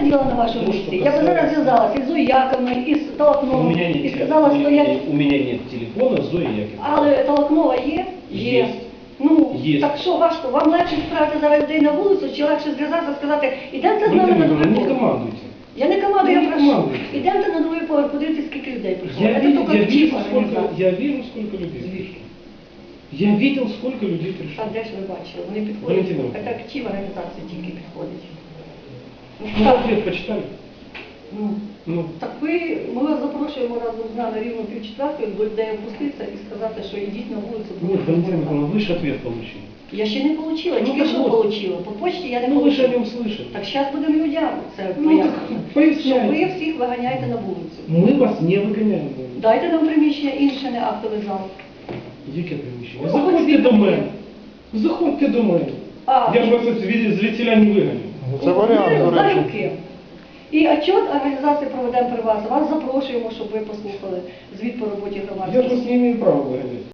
сиділа на Ну, місці, я б зараз касається- зв'язалася із Зояками, із У Талакновим, меня і сказала, стоять. меня- У меня нет телефона Зои Яковлевны. Але Талакнова є? Є. Ну, Є. так що важко, вам легше відправити зараз людей на вулицю, чи легше зв'язатися, сказати, ідемте з нами на другий не поверх. командуйте. Я не командую, я не прошу. командуйте. Ідемте на другий поверх, подивіться, скільки людей прийшло. Я, Це видел, я, вижу, сколько, я вижу, сколько людей. Звідки? Я видел, сколько людей пришло. А де ж ви бачили? Вони підходять. Валентина Іванівна. Так ті організації тільки підходять. Ну, Ну, так, ответ почитали? ну, Ну, так ви, ми вас запрошуємо разом з нами рівно пів четвертої, бо де опуститися і сказати, що йдіть на вулицю. нет, Валентина Ивановна, вы же ответ получили. Я ще не отримала, Ну, тільки так що вот. отримала. По почті я не Ну, вы же о отримала. нем слышали. Так зараз будемо людям це Ну, пояснювати. так поясняйте. Що ви всіх виганяєте на вулицю. Мы вас не выгоняем. Дайте нам приміщення інше, не актовий зал. Яке приміщення? Ну, Заходьте ось до він мене. є. Заходьте до мене. А, Я ж вас з звідсіля не виганю. Ну, Це варіант, Залюбки. І отчет організації проведемо при вас. Вас запрошуємо, щоб ви послухали звіт по роботі Я тут не имею права выгонять.